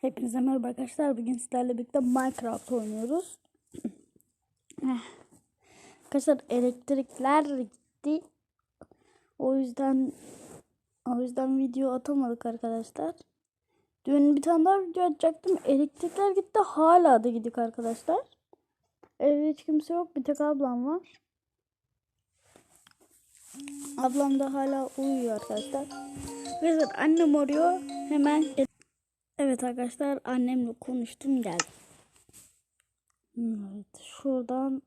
Hepinize merhaba arkadaşlar. Bugün sizlerle birlikte Minecraft oynuyoruz. Eh. arkadaşlar elektrikler gitti. O yüzden o yüzden video atamadık arkadaşlar. Dün bir tane daha video atacaktım. Elektrikler gitti. Hala da gidik arkadaşlar. Evde hiç kimse yok. Bir tek ablam var. Ablam da hala uyuyor arkadaşlar. Arkadaşlar annem arıyor. Hemen Evet arkadaşlar annemle konuştum geldim. Evet şuradan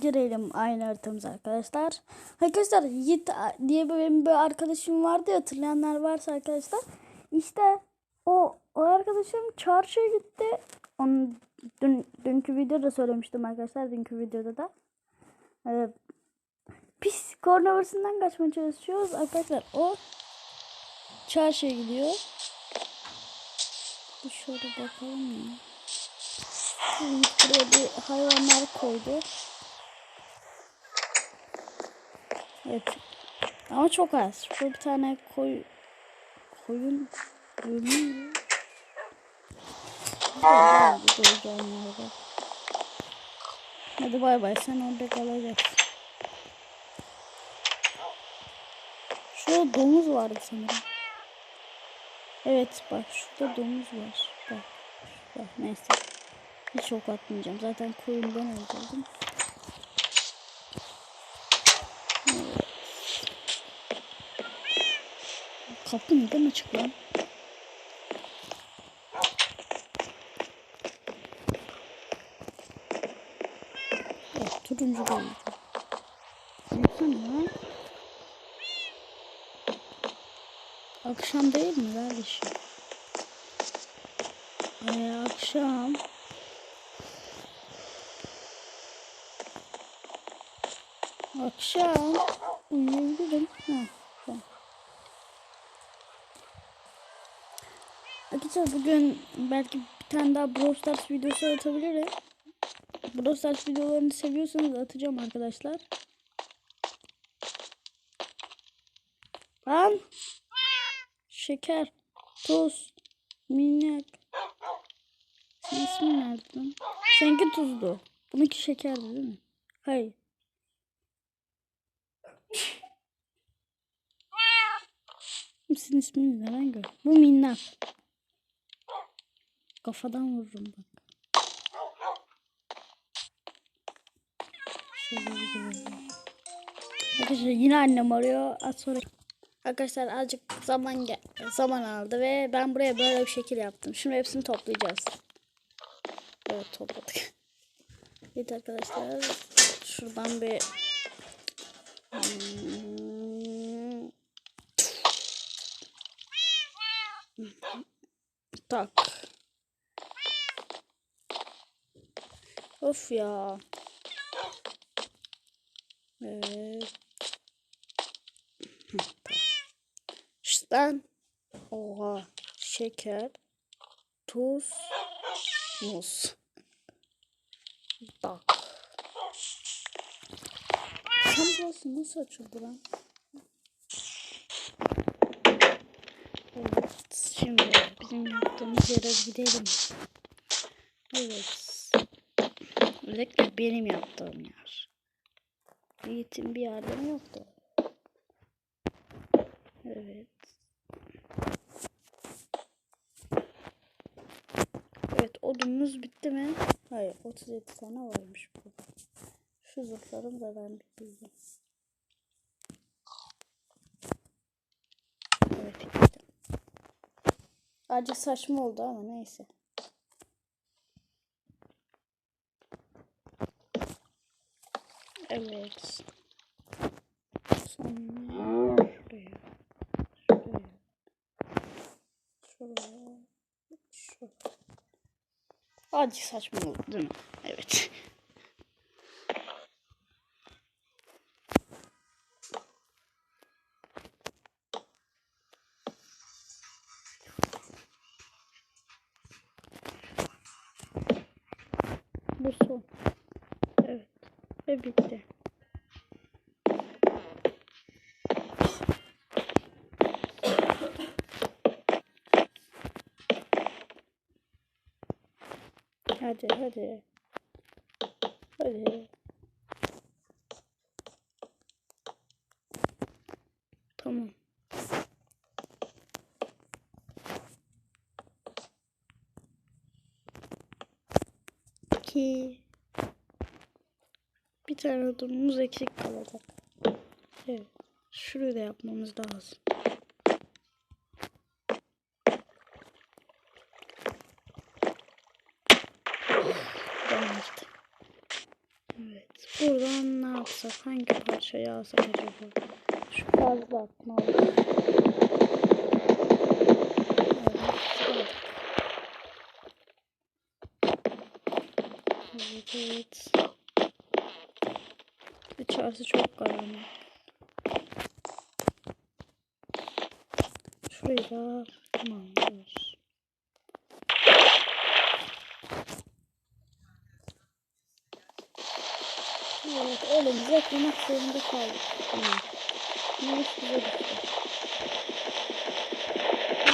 girelim aynı haritamıza arkadaşlar. Arkadaşlar Yiğit diye benim bir arkadaşım vardı ya, hatırlayanlar varsa arkadaşlar. İşte o, o arkadaşım çarşıya gitti. Onu dün, dünkü videoda söylemiştim arkadaşlar. Dünkü videoda da. Ee, pis koronavirüsünden kaçmaya çalışıyoruz arkadaşlar. O çarşıya gidiyor. Bir şöyle bakalım ya. Buraya bir hayvanlar koydu. Evet. Ama çok az. Şurada bir tane koy koyun görünüyor. Hadi bay bay sen orada kalacaksın. Şurada domuz vardı sanırım. Evet bak şurada domuz var. Bak. Bak neyse. Hiç ok atmayacağım. Zaten koyundan öldürdüm. Evet. Kapı neden açık lan? Evet, turuncu da. Baksana lan. Akşam değil mi kardeşim? Ay akşam. Akşam uyuyabilirim. Ha, tamam. Arkadaşlar bugün belki bir tane daha Brawl Stars videosu atabilirim. Brawl Stars videolarını seviyorsanız atacağım arkadaşlar. Lan şeker, tuz, minnak. Senin ismin nerede lan? Seninki tuzlu. Bununki şekerdi değil mi? Hayır. Senin ismin ne lan gör? Bu minnak. Kafadan vururum bak. Arkadaşlar yine annem arıyor. Az sonra Arkadaşlar azıcık zaman zaman aldı ve ben buraya böyle bir şekil yaptım. Şimdi hepsini toplayacağız. Evet topladık. Evet arkadaşlar şuradan bir Hmm. tak. Of ya. Evet. Şuradan oha şeker, tuz, muz. Bak. Sen burası nasıl açıldı lan? Evet. Şimdi bizim yaptığımız yere gidelim. Evet. Özellikle benim yaptığım yer. Yiğit'in bir yardım yoktu. Evet. Odunumuz bitti mi? Hayır 37 tane varmış bu. Şu zırhlarım da ben bitireceğim. Evet bitti. Acı saçma oldu ama neyse. Evet. Acı saçma oldu değil mi? Evet. Bu son. Evet. Ve bitti. Hadi hadi. Hadi. Tamam. İki. Bir tane odunumuz eksik kalacak. Evet. Şurayı da yapmamız lazım. Demişti. Evet. Buradan ne yapsak? Hangi parçayı alsak acaba? Şu fazla atma olur. Evet. Evet. İçerisi çok karanlık. Şurayı da tamamlıyoruz. Evet, elimize eklemek zorunda kaldık. Evet. Neyse güzel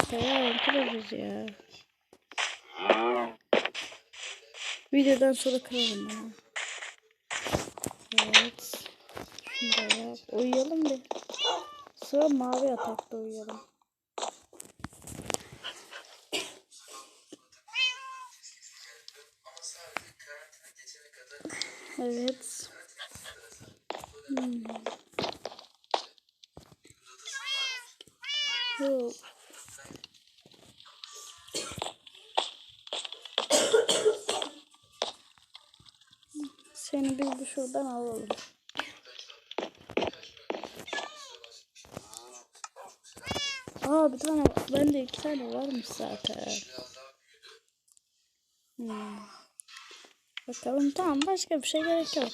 işte. Neyse kırarız ya. Videodan sonra kırarım ya. Evet. Da yap. Uyuyalım bir. Sıra mavi yatakta uyuyalım. Evet. Hmm. Yok. Seni biz bir şuradan alalım. Aa bir tane bende iki tane varmış zaten. Hmm. Bakalım tamam başka bir şey gerek yok.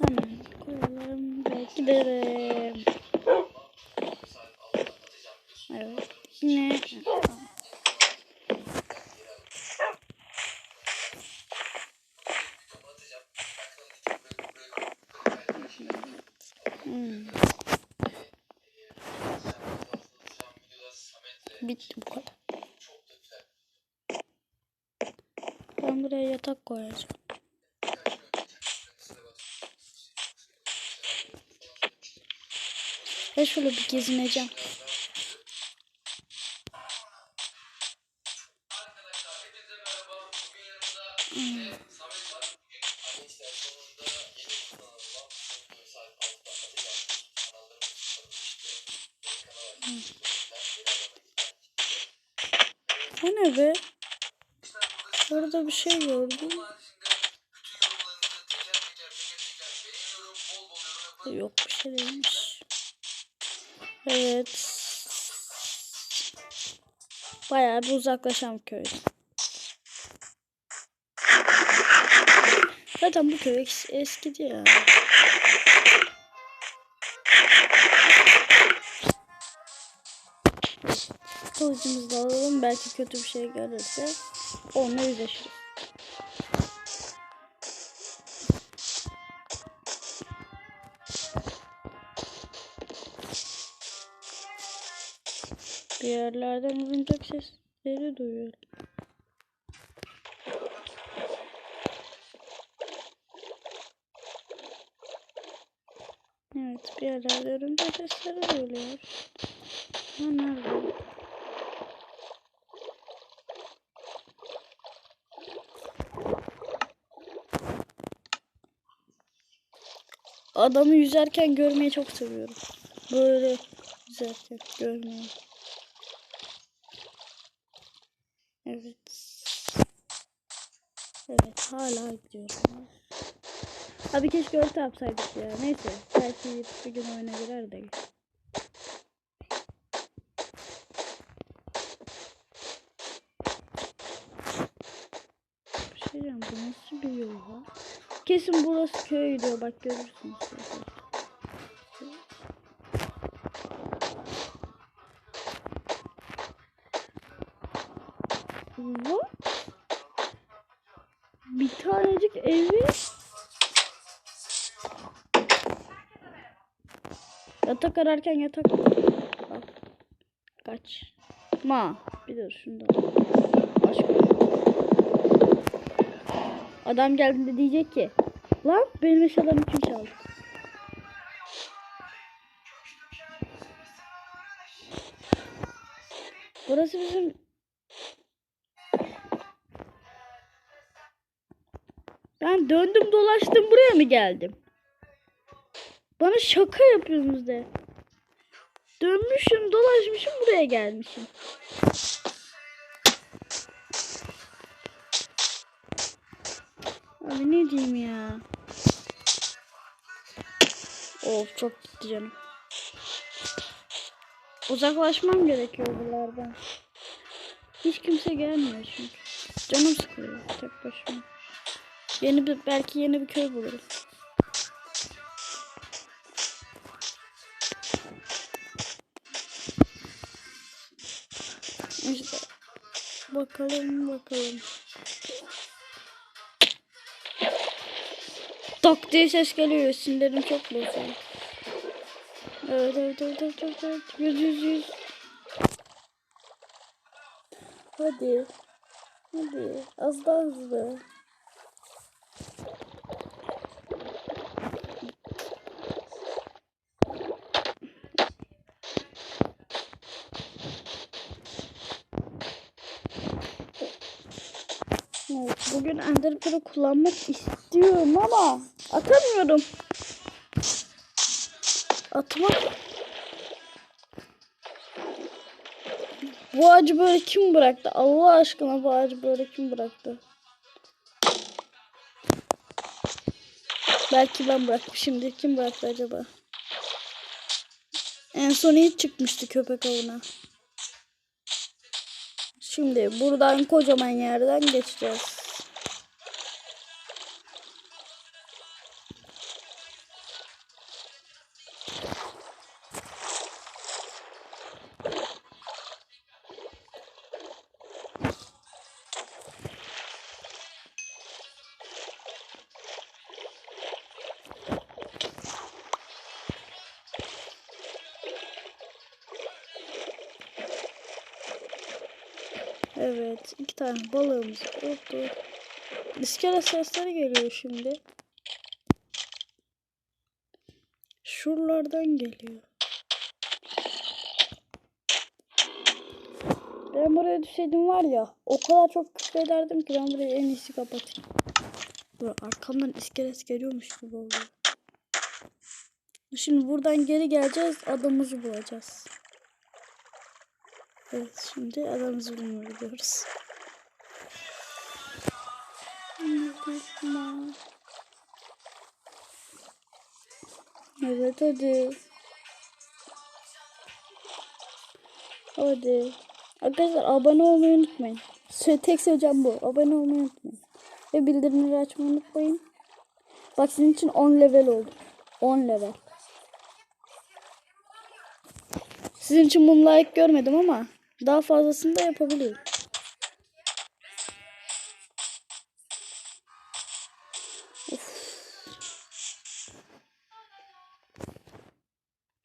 Hemen koyalım ve gidelim. Evet. Ne? Hmm. Bitti bu kadar. Ben buraya yatak koyacağım. Ve şöyle bir gezineceğim. O ne be? Orada bir şey gördüm. Yok bir şey değilmiş. Evet. Bayağı bir uzaklaşan köyden. Zaten bu köy es eskidi ya. Kılıcımızı da alalım. Belki kötü bir şey gelirse onunla yüzleşiriz. Bir yerlerden oyuncak sesleri duyuyorum. Evet bir yerlerde örümcek sesleri duyuluyor. Ha nerede? Adamı yüzerken görmeyi çok seviyorum. Böyle yüzerken görmeyi. Evet. Evet hala gidiyorum. Abi keşke orta yapsaydık ya. Neyse. Belki bir gün oyuna girer de. Bir şey diyeceğim. Bu nasıl bir yol ya? Kesin burası köy diyor. Bak görürsünüz. What? Bir tanecik evi Yatak ararken yatak Bak. Kaç. Ma. Bir dur şunu da. Başka. Adam geldiğinde diyecek ki lan benim eşyalarımı kim çaldı? Burası bizim Ben döndüm dolaştım buraya mı geldim? Bana şaka yapıyorsunuz de. Dönmüşüm dolaşmışım buraya gelmişim. Abi ne diyeyim ya. Of çok gitti canım. Uzaklaşmam gerekiyor buralardan. Hiç kimse gelmiyor çünkü. Canım sıkılıyor tek başıma. Yeni bir belki yeni bir köy buluruz. İşte bakalım bakalım. Tak diye ses geliyor. Sinirlerim çok bozuldu. Evet evet evet evet evet. evet. Yüz yüz yüz. Hadi. Hadi. Az daha hızlı. Evet, bugün Ender Pearl'ı kullanmak istiyorum ama atamıyorum. Atmak. Bu ağacı böyle kim bıraktı? Allah aşkına bu ağacı böyle kim bıraktı? Belki ben bırakmışımdır. Kim bıraktı acaba? En son hiç çıkmıştı köpek avına. Şimdi buradan kocaman yerden geçeceğiz. Evet, iki tane balığımız oldu. İskele sesleri geliyor şimdi. Şuralardan geliyor. Ben buraya düşseydim var ya o kadar çok küfrederdim ki ben burayı en iyisi kapatayım. Dur arkamdan iskelet geliyormuş gibi oldu. Şimdi buradan geri geleceğiz adamımızı bulacağız. Evet şimdi adamımızı bulmaya gidiyoruz. Evet hadi. Hadi. Arkadaşlar abone olmayı unutmayın. Tek söyleyeceğim bu. Abone olmayı unutmayın. Ve bildirimleri açmayı unutmayın. Bak sizin için 10 level oldu. 10 level. Sizin için bunu layık görmedim ama daha fazlasını da yapabilirim.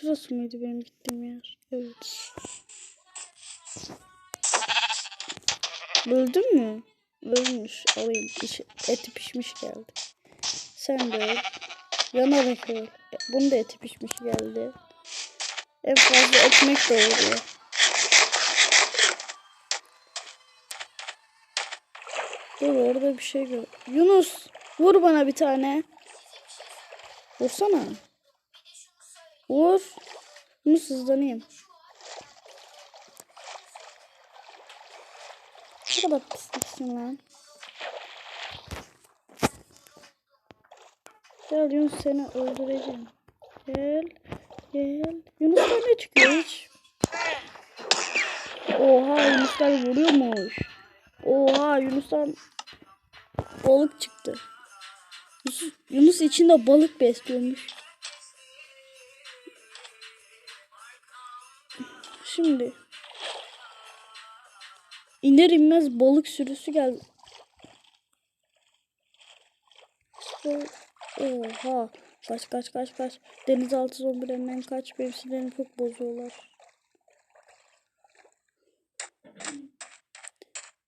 Şurası mıydı benim gittiğim yer? Evet. Öldün mü? Ölmüş. Alayım. İş, eti pişmiş geldi. Sen de öl. Yanarak öl. E, Bunun eti pişmiş geldi. En fazla ekmek de Dur orada bir şey gör. Yunus vur bana bir tane. Vursana. Vur. Yunus hızlanayım. Ne kadar pisliksin lan. Gel Yunus seni öldüreceğim. Gel. Gel. Yunuslar ne çıkıyor hiç? Oha Yunuslar vuruyormuş. Oha Yunus'tan balık çıktı. Yunus, Yunus içinde balık besliyormuş. Şimdi iner inmez balık sürüsü geldi. Oha. Kaç kaç kaç kaç. Denizaltı zombilerinden kaç. Benim çok bozuyorlar.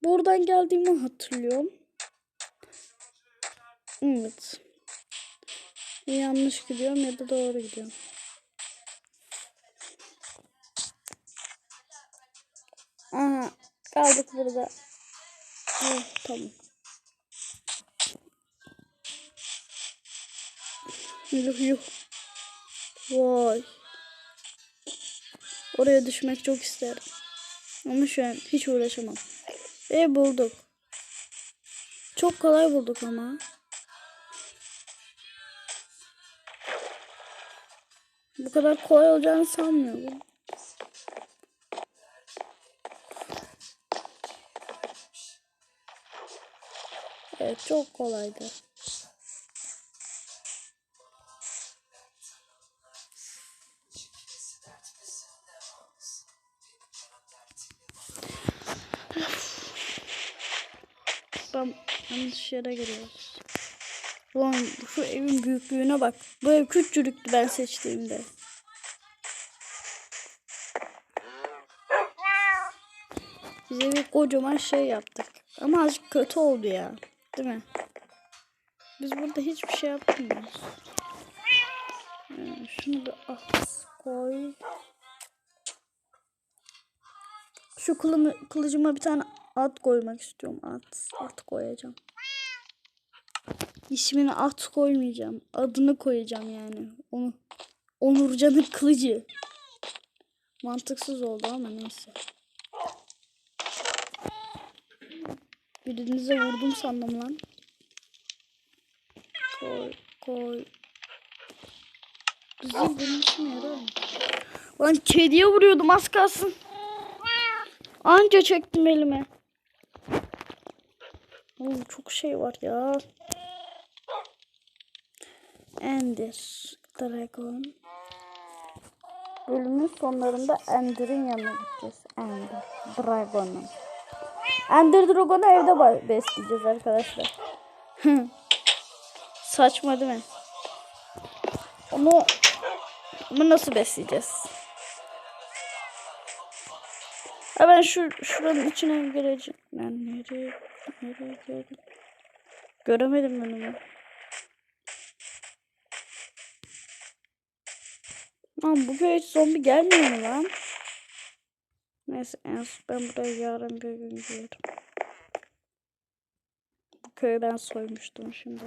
Buradan geldiğimi hatırlıyorum. Evet. Yanlış gidiyorum ya da doğru gidiyorum. Aha kaldık burada. Oh, tamam. Yuh yuh. Vay. Oraya düşmek çok isterim. Ama şu an hiç uğraşamam. Ve bulduk. Çok kolay bulduk ama. Bu kadar kolay olacağını sanmıyorum. Evet çok kolaydı. Yanlış yere giriyoruz. Ulan şu evin büyüklüğüne bak. Bu ev küçücüktü ben seçtiğimde. Bize bir kocaman şey yaptık. Ama azıcık kötü oldu ya. Değil mi? Biz burada hiçbir şey yapmıyoruz. Ee, şunu bir at koy. Şu kılımı, kılıcıma bir tane at koymak istiyorum. At. At koyacağım. İsmini at koymayacağım. Adını koyacağım yani. Onu Onurcan'ın kılıcı. Mantıksız oldu ama neyse. Birinize vurdum sandım lan. Koy koy. Güzel benim işime yarar? Lan kediye vuruyordum az kalsın. Anca çektim elime. Oğlum çok şey var ya. Ender Dragon. Bölümün sonlarında Ender'in yanına gideceğiz. Ender Dragon'un. Ender Dragon'u evde besleyeceğiz arkadaşlar. Saçma değil mi? Onu, onu nasıl besleyeceğiz? Ha ben şu şuranın içine gireceğim. Ben nereye nereye girdim? Göremedim önümü. Lan bu köye hiç zombi gelmiyor mu lan? Neyse en son ben buraya yarın bir gün girerim. Bu köyü ben soymuştum şimdi.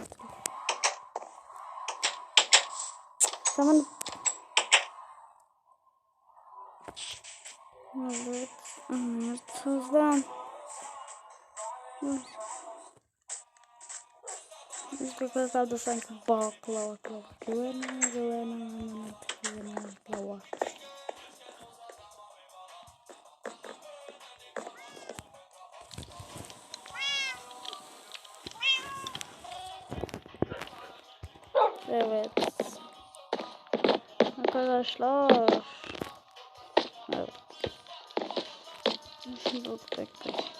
Tamam. Evet. Evet. Hızlan. Biz bu kadar da sanki baklava baklava. Güvene güvene güvene baklava. Evet. Arkadaşlar. Evet. Dur bekle.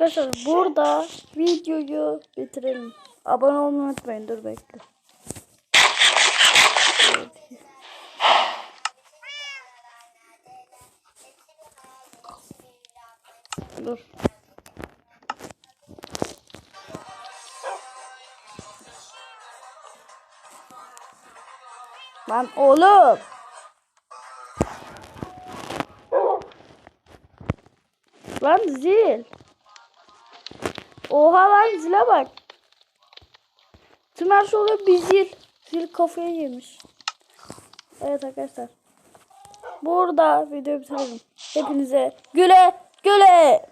Arkadaşlar burada videoyu bitirelim. Abone olmayı unutmayın. Dur bekle. Dur. Lan oğlum. Lan zil. Oha lan zile bak. Tüm her şey bir zil. Zil kafaya yemiş. Evet arkadaşlar. Burada videoyu bitirelim. Hepinize güle güle.